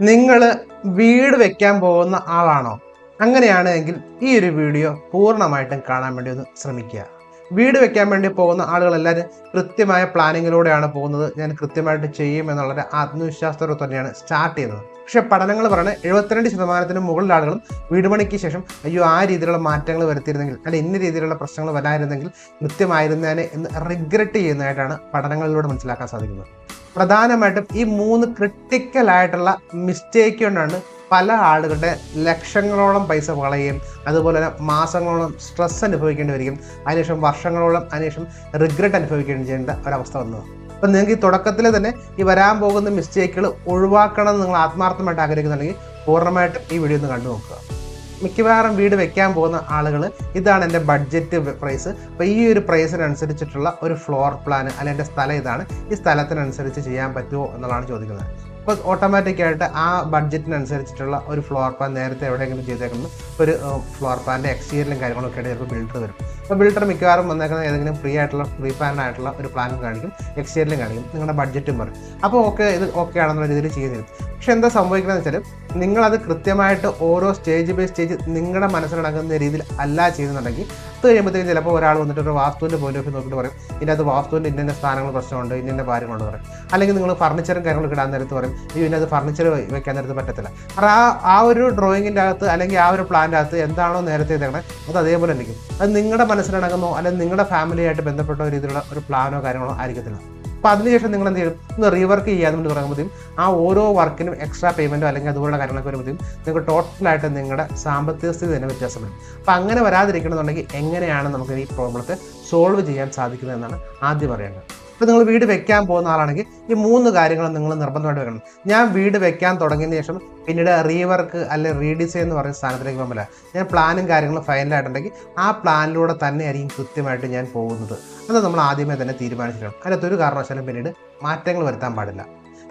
നിങ്ങൾ വീട് വെക്കാൻ പോകുന്ന ആളാണോ? അങ്ങനെയാണെങ്കിൽ ഈ ഒരു വീഡിയോ പൂർണമായിട്ടും കാണാൻ വേണ്ടി ഒന്ന് ശ്രമിക്കുക. വീട് വെക്കാൻ വേണ്ടി പോകുന്ന ആളുകളെല്ലാവരും കൃത്യമായ പ്ലാനിങ്ങിലൂടെയാണ് പോകുന്നത്. ഞാൻ കൃത്യമായിട്ട് ചെയ്യും എന്നുള്ളൊരു ആത്മവിശ്വാസത്തോടെ തന്നെയാണ് സ്റ്റാർട്ട് ചെയ്യുന്നത്. പക്ഷേ പഠനങ്ങൾ പറയുന്നത് എഴുപത്തിരണ്ട് ശതമാനത്തിന് മുകളിൽ ആളുകളും വീട് പണിക്ക് ശേഷം അയ്യോ ആ രീതിയിലുള്ള മാറ്റങ്ങൾ വരുത്തിയിരുന്നെങ്കിൽ അല്ലെങ്കിൽ ഇന്ന രീതിയിലുള്ള പ്രശ്നങ്ങൾ വരായിരുന്നെങ്കിൽ കൃത്യമായിരുന്നേനെ എന്ന് റിഗ്രറ്റ് ചെയ്യുന്നതായിട്ടാണ് പഠനങ്ങളിലൂടെ മനസ്സിലാക്കാൻ സാധിക്കുന്നത്. പ്രധാനമായിട്ടും ഈ മൂന്ന് ക്രിട്ടിക്കൽ ആയിട്ടുള്ള മിസ്റ്റേക്ക് കൊണ്ടാണ് പല ആളുകളുടെ ലക്ഷങ്ങളോളം പൈസ വളയുകയും അതുപോലെ തന്നെ മാസങ്ങളോളം സ്ട്രെസ് അനുഭവിക്കേണ്ടി വരികയും അതിനുശേഷം വർഷങ്ങളോളം അതിനുശേഷം റിഗ്രറ്റ് അനുഭവിക്കുകയും ചെയ്യേണ്ട ഒരവസ്ഥ വന്നത് അപ്പം നിങ്ങൾക്ക് ഈ തുടക്കത്തിൽ തന്നെ ഈ വരാൻ പോകുന്ന മിസ്റ്റേക്കുകൾ ഒഴിവാക്കണം എന്ന് നിങ്ങൾ ആത്മാർത്ഥമായിട്ട് ആഗ്രഹിക്കുന്നുണ്ടെങ്കിൽ പൂർണമായിട്ടും ഈ വീഡിയോ ഒന്ന് കണ്ടു നോക്കുക മിക്കവാറും വീട് വെക്കാൻ പോകുന്ന ആളുകൾ ഇതാണ് എന്റെ ബഡ്ജറ്റ് പ്രൈസ് അപ്പോൾ ഈ ഒരു പ്രൈസിനനുസരിച്ചിട്ടുള്ള ഒരു ഫ്ലോർ പ്ലാൻ അല്ലെങ്കിൽ എന്റെ സ്ഥലം ഇതാണ്. ഈ സ്ഥലത്തിനനുസരിച്ച് ചെയ്യാൻ പറ്റുമോ എന്നുള്ളതാണ് ചോദിക്കുന്നത്. അപ്പോൾ ഓട്ടോമാറ്റിക്കായിട്ട് ആ ബഡ്ജറ്റിനനുസരിച്ചിട്ടുള്ള ഒരു ഫ്ലോർ പ്ലാൻ നേരത്തെ എവിടെയെങ്കിലും ചെയ്തേക്കുന്നത്. ഒരു ഫ്ലോർ പ്ലാന്റെ എക്സ്റ്റീരിയലും കാര്യങ്ങളൊക്കെ ആയിട്ട് ചിലപ്പോൾ ബിൽഡർ വരും. അപ്പോൾ ബിൽഡർ മിക്കവാറും വന്നേക്കുന്ന ഏതെങ്കിലും ഫ്രീ ആയിട്ടുള്ള ഫ്രീ പ്ലാൻ ആയിട്ടുള്ള ഒരു പ്ലാനും കാണിക്കും എക്സ്റ്റീരിയലും കാണിക്കും നിങ്ങളുടെ ബഡ്ജറ്റും പറയും. അപ്പോൾ ഓക്കെ ഇത് ഓക്കെ ആണെന്നുള്ള രീതിയിൽ ചെയ്തു പക്ഷെ എന്താ സംഭവിക്കുന്നത് വെച്ചാൽ നിങ്ങളത് കൃത്യമായിട്ട് ഓരോ സ്റ്റേജ് ബൈ സ്റ്റേജ് നിങ്ങളുടെ മനസ്സിലടങ്ങുന്ന രീതിയിൽ അല്ല ചെയ്യുന്നുണ്ടെങ്കിൽ അത് കഴിയുമ്പോഴത്തേക്കും ചിലപ്പോൾ ഒരാൾ വന്നിട്ട് ഒരു വാസ്തുവിന്റെ പോലും ഒക്കെ നോക്കിയിട്ട് പറയും. ഇതിനകത്ത് വാസ്തുവിന്റെ ഇന്ന സ്ഥാനങ്ങൾ പ്രശ്നമുണ്ട് ഇന്ന കാര്യങ്ങളുണ്ട് പറയും. അല്ലെങ്കിൽ നിങ്ങൾ ഫർണിച്ചറും കാര്യങ്ങളും ഇടാൻ നേരത്ത് പറയും ഈ ഇതിനകത്ത് ഫർണിച്ചർ വെക്കാൻ നേരത്ത് പറ്റത്തില്ല. കാരണം ആ ആ ഒരു ഡ്രോയിങ്ങിന്റെ അകത്ത് അല്ലെങ്കിൽ ആ ഒരു പ്ലാന്റെ അകത്ത് എന്താണോ നേരത്തെ ഇതേക്കണേ അത് അതേപോലെ ഇരിക്കും അത് നിങ്ങളുടെ മനസ്സിലടങ്ങുന്നോ അല്ലെങ്കിൽ നിങ്ങളുടെ ഫാമിലിയായിട്ട് ബന്ധപ്പെട്ട രീതിയിലുള്ള ഒരു പ്ലാനോ കാര്യങ്ങളോ ആയിരിക്കത്തില്ല. അപ്പോൾ അതിനുശേഷം നിങ്ങൾ എന്ത് ചെയ്യും? ഒന്ന് റീവർക്ക് ചെയ്യാൻ വേണ്ടി ആ ഓരോ വർക്കിനും എക്സ്ട്രാ പേയ്മെന്റോ അല്ലെങ്കിൽ അതുപോലുള്ള കാര്യങ്ങളൊക്കെ വരുമ്പോഴത്തേക്കും നിങ്ങൾക്ക് ടോട്ടലായിട്ട് നിങ്ങളുടെ സാമ്പത്തിക സ്ഥിതി തന്നെ വ്യത്യാസം വരും അപ്പോൾ അങ്ങനെ വരാതിരിക്കണമെന്നുണ്ടെങ്കിൽ എങ്ങനെയാണ് നമുക്ക് ഈ പ്രോബ്ലത്തെ സോൾവ് ചെയ്യാൻ സാധിക്കുന്നത് എന്നാണ് ആദ്യം പറയേണ്ടത്. ഇപ്പോൾ നിങ്ങൾ വീട് വെക്കാൻ പോകുന്ന ആളാണെങ്കിൽ ഈ മൂന്ന് കാര്യങ്ങൾ നിങ്ങൾ നിർബന്ധമായിട്ട് വെക്കണം. ഞാൻ വീട് വെക്കാൻ തുടങ്ങിയതിന് ശേഷം പിന്നീട് റീവർക്ക് അല്ലെങ്കിൽ റീഡിസൈൻ എന്ന് പറയുന്ന സ്ഥാനത്തിലേക്ക് പോകുമ്പോൾ ഞാൻ പ്ലാനും കാര്യങ്ങളും ഫൈനലായിട്ടുണ്ടെങ്കിൽ ആ പ്ലാനിലൂടെ തന്നെ ആയിരിക്കും കൃത്യമായിട്ട് ഞാൻ പോകുന്നത്. അത് നമ്മൾ ആദ്യമേ തന്നെ തീരുമാനിച്ചിട്ടുണ്ട് അതിനകത്തൊരു കാരണവശാലും പിന്നീട് മാറ്റങ്ങൾ വരുത്താൻ പാടില്ല.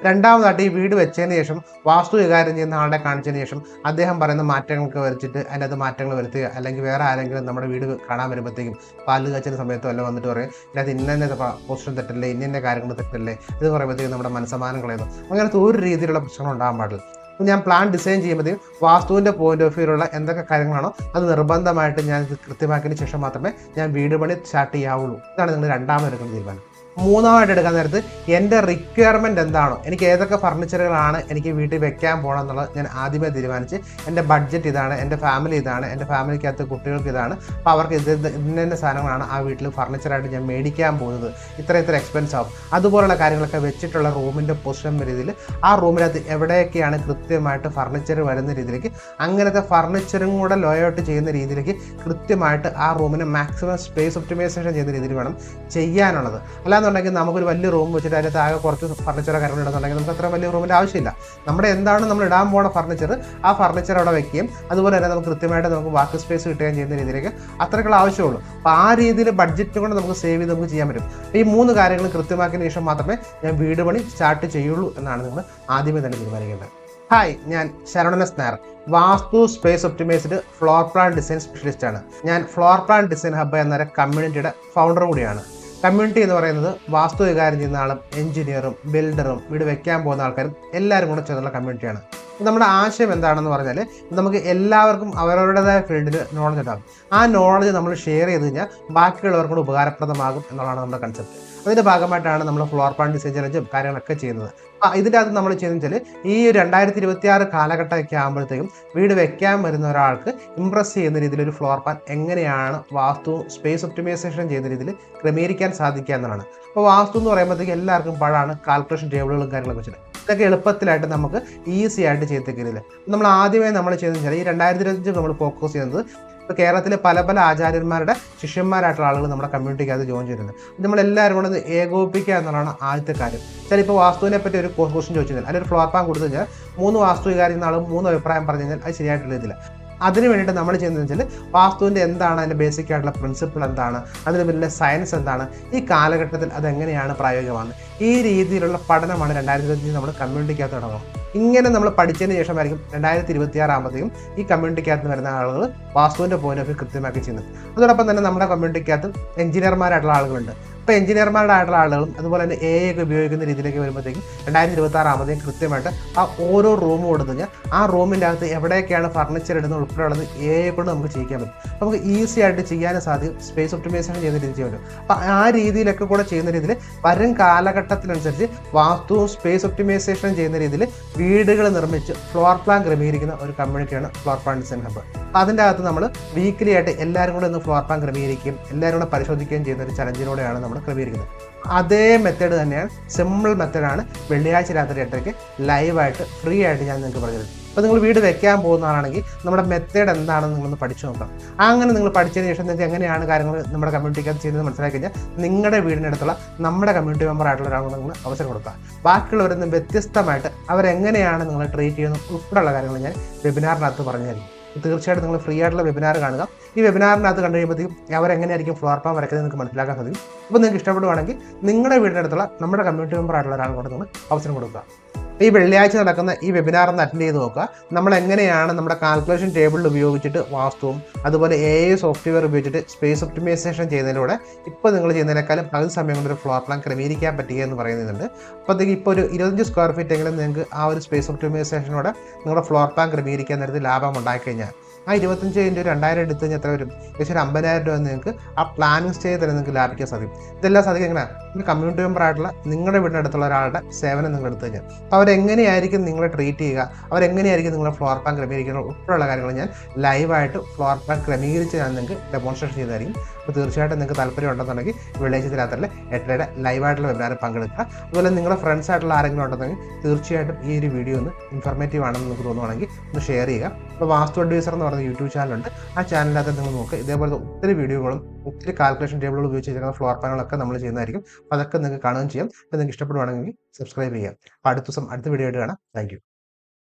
രണ്ടാമതായിട്ട് ഈ വീട് വെച്ചതിന് ശേഷം വാസ്തു വികാരം ചെയ്യുന്ന ആളെ കാണിച്ചതിന് ശേഷം അദ്ദേഹം പറയുന്ന മാറ്റങ്ങൾക്ക് വരച്ചിട്ട് അതിനകത്ത് മാറ്റങ്ങൾ വരുത്തുക. അല്ലെങ്കിൽ വേറെ ആരെങ്കിലും നമ്മുടെ വീട് കാണാൻ വരുമ്പോഴത്തേക്കും പാൽ കാച്ചുന്ന സമയത്തോ അല്ല വന്നിട്ട് പറയും ഇതിനകത്ത് ഇന്ന പോസ്റ്റർ തെറ്റല്ലേ ഇന്ന കാര്യങ്ങൾ തെറ്റല്ലേ? ഇത് പറയുമ്പോഴത്തേക്കും നമ്മുടെ മനസ്സമാനം കളയുന്നു. അങ്ങനത്തെ ഒരു രീതിയിലുള്ള പ്രശ്നങ്ങൾ ഉണ്ടാകാൻ പാടില്ല. ഞാൻ പ്ലാൻ ഡിസൈൻ ചെയ്യുമ്പോഴത്തേക്കും വാസ്തുവിന്റെ പോയിന്റ് ഓഫ് വ്യൂലുള്ള എന്തൊക്കെ കാര്യങ്ങളാണോ അത് നിർബന്ധമായിട്ട് ഞാൻ കൃത്യമാക്കിയതിന് ശേഷം മാത്രമേ ഞാൻ വീട് പണി സ്റ്റാർട്ട് ചെയ്യാവുള്ളൂ. ഇതാണ് നിങ്ങൾ രണ്ടാമത് എടുക്കുന്ന തീരുമാനം. മൂന്നാമതായിട്ട് എടുക്കാൻ നേരത്ത് എന്റെ റിക്വയർമെന്റ് എന്താണോ എനിക്ക് ഏതൊക്കെ ഫർണിച്ചറുകളാണ് എനിക്ക് വീട്ടിൽ വെക്കാൻ പോകണം എന്നുള്ളത് ഞാൻ ആദ്യമേ തീരുമാനിച്ച് എന്റെ ബഡ്ജറ്റ് ഇതാണ് എന്റെ ഫാമിലി ഇതാണ് എന്റെ ഫാമിലിക്കകത്ത് കുട്ടികൾക്ക് ഇതാണ്. അപ്പോൾ അവർക്ക് ഇത് ഇന്ന സാധനങ്ങളാണ് ആ വീട്ടിൽ ഫർണിച്ചറായിട്ട് ഞാൻ മേടിക്കാൻ പോകുന്നത്. ഇത്ര ഇത്ര എക്സ്പെൻസ് ആവും. അതുപോലുള്ള കാര്യങ്ങളൊക്കെ വെച്ചിട്ടുള്ള റൂമിന്റെ പൊസിഷൻ രീതിയിൽ ആ റൂമിനകത്ത് എവിടെയൊക്കെയാണ് കൃത്യമായിട്ട് ഫർണിച്ചർ വരുന്ന രീതിയിലേക്ക് അങ്ങനത്തെ ഫർണിച്ചറും കൂടെ ലോയോട്ട് ചെയ്യുന്ന രീതിയിലേക്ക് കൃത്യമായിട്ട് ആ റൂമിന് മാക്സിമം സ്പേസ് ഒപ്റ്റിമൈസേഷൻ ചെയ്യുന്ന രീതിയിൽ വേണം ചെയ്യാനുള്ളത്. അല്ലാന്നുണ്ടെങ്കിൽ നമുക്കൊരു വലിയ റൂം വെച്ചിട്ട് അതിന്റെ താഴെ കുറച്ച് ഫർണിച്ചറോ കാര്യങ്ങൾ ഇടുന്നുണ്ടെങ്കിൽ നമുക്ക് അത്ര വലിയ റൂമിന്റെ ആവശ്യമില്ല. നമ്മുടെ എന്താണ് നമ്മൾ ഇടാൻ പോകുന്ന ഫർണിച്ചർ ആ ഫർണിച്ചർ അവിടെ വെക്കുകയും അതുപോലെ തന്നെ നമുക്ക് കൃത്യമായിട്ട് നമുക്ക് വാക്ക് സ്പേസ് കിട്ടുകയും ചെയ്യുന്ന രീതിയിലേക്ക് അത്രയ്ക്കുള്ള ആവശ്യമുള്ളൂ. അപ്പോൾ ആ രീതിയിൽ ബഡ്ജറ്റ് കൊണ്ട് നമുക്ക് സേവ് ചെയ്ത് നമുക്ക് ചെയ്യാൻ പറ്റും. ഈ മൂന്ന് കാര്യങ്ങൾ കൃത്യമാക്കിയതിന് ശേഷം മാത്രമേ ഞാൻ വീട് പണി സ്റ്റാർട്ട് ചെയ്യുള്ളൂ എന്നാണ് നിങ്ങൾ ആദ്യമേ തന്നെ തീരുമാനിക്കേണ്ടത്. ഹായ് ഞാൻ ശരണന സ്നാർ vastu space optimized floor plan design specialist ആണ്. ഞാൻ ഫ്ലോർ പ്ലാൻ ഡിസൈൻ ഹബ്ബ് എന്നൊരു കമ്മ്യൂണിറ്റിയുടെ ഫൗണ്ടർ കൂടിയാണ്. കമ്മ്യൂണിറ്റി എന്ന് പറയുന്നത് വാസ്തു വികാരം ചെയ്യുന്ന ആളും എഞ്ചിനീയറും ബിൽഡറും വീട് വെക്കാൻ പോകുന്ന ആൾക്കാരും എല്ലാവരും കൂടെ ചേർന്നുള്ള കമ്മ്യൂണിറ്റിയാണ്. നമ്മുടെ ആശയം എന്താണെന്ന് പറഞ്ഞാൽ നമുക്ക് എല്ലാവർക്കും അവരവരുടേതായ ഫീൽഡിൽ നോളജ് ഉണ്ടാകും. ആ നോളജ് നമ്മൾ ഷെയർ ചെയ്ത് കഴിഞ്ഞാൽ ബാക്കിയുള്ളവർക്കും ഉപകാരപ്രദമാകും എന്നുള്ളതാണ് നമ്മുടെ കൺസെപ്റ്റ് അതിന്റെ ഭാഗമായിട്ടാണ് നമ്മൾ ഫ്ലോർ പ്ലാൻ ഡിസൈൻ ചലഞ്ചും കാര്യങ്ങളൊക്കെ ചെയ്യുന്നത്. ആ ഇതിന്റെ അകത്ത് നമ്മൾ ചെയ്യുന്നത് വെച്ചാൽ ഈ രണ്ടായിരത്തി ഇരുപത്തി ആറ് കാലഘട്ടമൊക്കെ ആകുമ്പോഴത്തേക്കും വീട് വെക്കാൻ വരുന്ന ഒരാൾക്ക് ഇംപ്രസ് ചെയ്യുന്ന രീതിയിൽ ഒരു ഫ്ലോർ പ്ലാൻ എങ്ങനെയാണ് വാസ്തു സ്പേസ് ഒപ്റ്റിമൈസേഷൻ ചെയ്യുന്ന രീതിയിൽ ക്രമീകരിക്കാൻ സാധിക്കുക എന്നതാണ് അപ്പോൾ വാസ്തു എന്ന് പറയുമ്പോഴത്തേക്ക് എല്ലാവർക്കും പഴമാണ് കാൽക്കുലേഷൻ ടേബിളുകളും കാര്യങ്ങളൊക്കെ വെച്ചിട്ട്. ഇതൊക്കെ എളുപ്പത്തിലായിട്ട് നമുക്ക് ഈസി ആയിട്ട് ചെയ്തേക്കില്ല നമ്മൾ ആദ്യമേ നമ്മൾ ചെയ്യുന്ന വെച്ചാൽ ഈ രണ്ടായിരത്തി ഇരുപത്തഞ്ച് നമ്മൾ ഫോക്കസ് ചെയ്യുന്നത് ഇപ്പോൾ കേരളത്തിലെ പല പല ആചാര്യന്മാരുടെ ശിഷ്യന്മാരായിട്ടുള്ള ആളുകൾ നമ്മുടെ കമ്മ്യൂണിറ്റിക്ക് അത് ജോയിൻ ചെയ്യുന്നത് നമ്മളെല്ലാവരും കൂടെ ഒന്ന് ഏകോപിപ്പിക്കുക എന്നുള്ളതാണ് ആദ്യത്തെ കാര്യം. ചില ഇപ്പോൾ വാസ്തുവിനെ പറ്റി ഒരു ക്വസ്റ്റ്യൻ ചോദിച്ചു കഴിഞ്ഞാൽ അല്ലെങ്കിൽ ഒരു ഫ്ലോർ പ്ലാൻ കൊടുത്തു കഴിഞ്ഞാൽ മൂന്ന് വാസ്തു വികാരി ആളും മൂന്ന് അഭിപ്രായം പറഞ്ഞു കഴിഞ്ഞാൽ അത് ശരിയായിട്ടുള്ള ഇതില്ല. അതിന് വേണ്ടിയിട്ട് നമ്മൾ ചെയ്യുന്നത് വെച്ചാൽ വാസ്തുവിന്റെ എന്താണ് അതിന്റെ ബേസിക് ആയിട്ടുള്ള പ്രിൻസിപ്പിൾ എന്താണ് അതിന് പിന്നിലെ സയൻസ് എന്താണ് ഈ കാലഘട്ടത്തിൽ അതെങ്ങനെയാണ് പ്രായോഗികമാണ് ഈ രീതിയിലുള്ള പഠനമാണ് രണ്ടായിരത്തി ഇരുപത്തി നമ്മൾ കമ്മ്യൂണിറ്റിക്കകത്ത് തുടങ്ങും ഇങ്ങനെ നമ്മൾ പഠിച്ചതിന് ശേഷമായിരിക്കും രണ്ടായിരത്തി ഇരുപത്തി ആറാകുമ്പോഴത്തേക്കും ഈ കമ്മ്യൂണിറ്റിക്കകത്ത് വരുന്ന ആളുകൾ വാസ്തുവിന്റെ പോയിന്റ് ഓഫ് വ്യൂ കൃത്യമാക്കി ചെയ്യുന്നത്. അതോടൊപ്പം തന്നെ നമ്മുടെ കമ്മ്യൂണിറ്റിക്കകത്ത് എഞ്ചിനീയർമാരായിട്ടുള്ള ആളുകളുണ്ട്. ഇപ്പോൾ എഞ്ചിനീയർമാരുടെ ആളുകളും അതുപോലെ തന്നെ എ ഒക്കെ ഉപയോഗിക്കുന്ന രീതിയിലേക്ക് വരുമ്പോഴത്തേക്കും രണ്ടായിരത്തി ഇരുപത്തി ആറ് ആകുമ്പോഴത്തേക്കും കൃത്യമായിട്ട് ആ ഓരോ റൂം കൊടുത്തു കഴിഞ്ഞാൽ ആ റൂമിന്റെ അകത്ത് എവിടെയൊക്കെയാണ് ഫർണിച്ചർ ഇടുന്നത് ഉൾപ്പെടെയുള്ളത് എ കൊണ്ട് നമുക്ക് ചെയ്യിക്കാൻ പറ്റും. നമുക്ക് ഈസി ആയിട്ട് ചെയ്യാനും സാധിക്കും. സ്പേസ് ഒപ്റ്റിമൈസേഷൻ ചെയ്യുന്ന രീതിയിൽ ചെയ്യാൻ പറ്റും. അപ്പോൾ ആ രീതിയിലൊക്കെ കൂടെ ചെയ്യുന്ന രീതിയിൽ വരും കാലഘട്ടത്തിനനുസരിച്ച് വാസ്തുവും സ്പേസ് ഒപ്റ്റിമൈസേഷനും ചെയ്യുന്ന രീതിയിൽ വീടുകൾ നിർമ്മിച്ച് ഫ്ലോർ പ്ലാൻ ക്രമീകരിക്കുന്ന ഒരു കമ്മ്യൂണിറ്റിയാണ് ഫ്ലോർ പ്ലാൻ ഡിസൈൻ ഹബ്ബ് അപ്പോൾ അതിന്റെ അകത്ത് നമ്മൾ വീക്കിലി ആയിട്ട് എല്ലാവരും കൂടെ ഒന്ന് ഫ്ലോർ പ്ലാൻ ക്രമീകരിക്കുകയും എല്ലാവരും കൂടെ പരിശോധിക്കുകയും ചെയ്യുന്ന ഒരു ചലഞ്ചിലൂടെയാണ് നമ്മൾ ക്രമീകരിക്കുന്നത്. അതേ മെത്തേഡ് തന്നെയാണ് സിമ്പിൾ മെത്തേഡാണ് വെള്ളിയാഴ്ച രാത്രി എട്ടരയ്ക്ക് ലൈവായിട്ട് ഫ്രീ ആയിട്ട് ഞാൻ നിങ്ങൾക്ക് പറഞ്ഞത് അപ്പോൾ നിങ്ങൾ വീട് വെക്കാൻ പോകുന്ന ആളാണെങ്കിൽ നമ്മുടെ മെത്തേഡ് എന്താണെന്ന് നിങ്ങളൊന്ന് പഠിച്ചു നോക്കാം. അങ്ങനെ നിങ്ങൾ പഠിച്ചതിന് ശേഷം നിങ്ങൾക്ക് എങ്ങനെയാണ് കാര്യങ്ങൾ നമ്മുടെ കമ്മ്യൂണിറ്റിക്കകത്ത് ചെയ്യുന്നത് മനസ്സിലാക്കി കഴിഞ്ഞാൽ നിങ്ങളുടെ വീടിനടുത്തുള്ള നമ്മുടെ കമ്മ്യൂണിറ്റി മെമ്പർ ആയിട്ടുള്ള ഒരാൾ നിങ്ങൾ അവസരം കൊടുക്കുക. ബാക്കിയുള്ളവരിൽ വ്യത്യസ്തമായിട്ട് അവരെങ്ങനെയാണ് നിങ്ങളെ ട്രീറ്റ് ചെയ്യുന്നത് ഉൾപ്പെടെയുള്ള കാര്യങ്ങൾ ഞാൻ വെബിനാറിനകത്ത് പറഞ്ഞു തരും തീർച്ചയായിട്ടും നിങ്ങൾ ഫ്രീ ആയിട്ടുള്ള വെബിനാർ കാണുക. ഈ വെബിനാറിനകത്ത് കണ്ടു കഴിയുമ്പോഴത്തേക്കും അവരെങ്ങനെയായിരിക്കും ഫ്ലോർ പ്ലാൻ വരയ്ക്കുന്നത് നിങ്ങൾക്ക് മനസ്സിലാക്കാൻ സാധിക്കും. അപ്പോൾ നിങ്ങൾക്ക് ഇഷ്ടപ്പെടുവാണെങ്കിൽ നിങ്ങളുടെ വീടിനടുത്തുള്ള നമ്മുടെ കമ്മ്യൂണിറ്റി മെമ്പർ ആയിട്ടുള്ള ഒരാളോട് നിങ്ങൾ അവസരം കൊടുക്കുക. ഈ വെള്ളിയാഴ്ച നടക്കുന്ന ഈ വെബിനാർ ഒന്ന് അറ്റൻഡ് ചെയ്ത് നോക്കുക. നമ്മൾ എങ്ങനെയാണ് നമ്മുടെ കാൽക്കുലേഷൻ ടേബിളിൽ ഉപയോഗിച്ചിട്ട് വാസ്തുവും അതുപോലെ എ ഐ സോഫ്റ്റ്വെയർ ഉപയോഗിച്ചിട്ട് സ്പേസ് ഒപ്റ്റിമൈസേഷൻ ചെയ്യുന്നതിലൂടെ ഇപ്പോൾ നിങ്ങൾ ചെയ്യുന്നതിനേക്കാളും പകുതി സമയം കൊണ്ട് ഒരു ഫ്ലോർ പ്ലാൻ ക്രമീകരിക്കാൻ പറ്റുക എന്ന് പറയുന്നുണ്ട്. അപ്പോഴത്തേക്ക് ഇപ്പോൾ ഒരു ഇരുപത്തഞ്ച് സ്ക്വയർ ഫീറ്റ് എങ്കിലും നിങ്ങൾക്ക് ആ ഒരു സ്പേസ് ഒപ്റ്റിമൈസേഷനോടെ നിങ്ങളുടെ ഫ്ലോർ പ്ലാൻ ക്രമീകരിക്കാൻ നേരത്തിൽ ലാഭം ഉണ്ടായിക്കഴിഞ്ഞാൽ ആ ഇരുപത്തഞ്ച് ഇന്റു രണ്ടായിരം എടുത്ത് കഴിഞ്ഞാൽ എത്ര വരും? ഏകദേശം ഒരു അമ്പതിനായിരം രൂപ നിങ്ങൾക്ക് ആ പ്ലാനിങ് സ്റ്റേ തന്നെ നിങ്ങൾക്ക് ലാഭിക്കാൻ സാധിക്കും. ഇതെല്ലാം സാധിക്കും എങ്ങനെ നിങ്ങൾ കമ്മ്യൂണിറ്റി മെമ്പർ ആയിട്ടുള്ള നിങ്ങളുടെ വീടിനടുത്തുള്ള ഒരാളുടെ സേവനം നിങ്ങൾ എടുത്തു കഴിഞ്ഞാൽ അപ്പോൾ അവരെങ്ങനെയായിരിക്കും നിങ്ങളെ ട്രീറ്റ് ചെയ്യുക? അവരെങ്ങനെയായിരിക്കും നിങ്ങളെ ഫ്ലോർ പ്ലാൻ ക്രമീകരിക്കുന്നത് ഉൾപ്പെടെയുള്ള കാര്യങ്ങൾ ഞാൻ ലൈവായിട്ട് ഫ്ലോർ പ്ലാൻ ക്രമീകരിച്ച് ഞാൻ നിങ്ങൾക്ക് ഡെമോൺസ്ട്രേഷൻ ചെയ്തായിരിക്കും അപ്പോൾ തീർച്ചയായിട്ടും നിങ്ങൾക്ക് താല്പര്യം ഉണ്ടെന്നുണ്ടെങ്കിൽ വെള്ളിയാഴ്ച എട്ടരയുടെ ലൈവായിട്ടുള്ള വെബിനാറിൽ പങ്കെടുക്കുക. അതുപോലെ നിങ്ങളുടെ ഫ്രണ്ട്സ് ആയിട്ടുള്ള ആരെങ്കിലും ഉണ്ടെന്നുണ്ടെങ്കിൽ തീർച്ചയായിട്ടും ഈ ഒരു വീഡിയോ ഒന്ന് ഇൻഫർമേറ്റീവ് ആണെന്ന് നിങ്ങൾക്ക് തോന്നുവാണെങ്കിൽ ഒന്ന് ഷെയർ ചെയ്യുക. ഇപ്പോൾ വാസ്തു അഡ്വൈസർ എന്ന് പറയുന്ന യൂട്യൂബ് ചാനലുണ്ട് ആ ചാനലിനകത്ത് നിങ്ങൾ നോക്കുക. ഇതേപോലത്തെ ഒത്തിരി വീഡിയോകളും ഒത്തിരി കാൽക്കുലേഷൻ ടേബിളുകൾ ഉപയോഗിച്ച് ഫ്ലോർ പാനുകളൊക്കെ നമ്മൾ ചെയ്യുന്നതായിരിക്കും. അതൊക്കെ നിങ്ങൾക്ക് കാണുകയും ചെയ്യാം. അപ്പോൾ നിങ്ങൾക്ക് ഇഷ്ടപ്പെടുവാണെങ്കിൽ സബ്സ്ക്രൈബ് ചെയ്യാം. അപ്പോൾ അടുത്ത ദിവസം അടുത്ത വീഡിയോ ആയിട്ട് കാണാം. താങ്ക്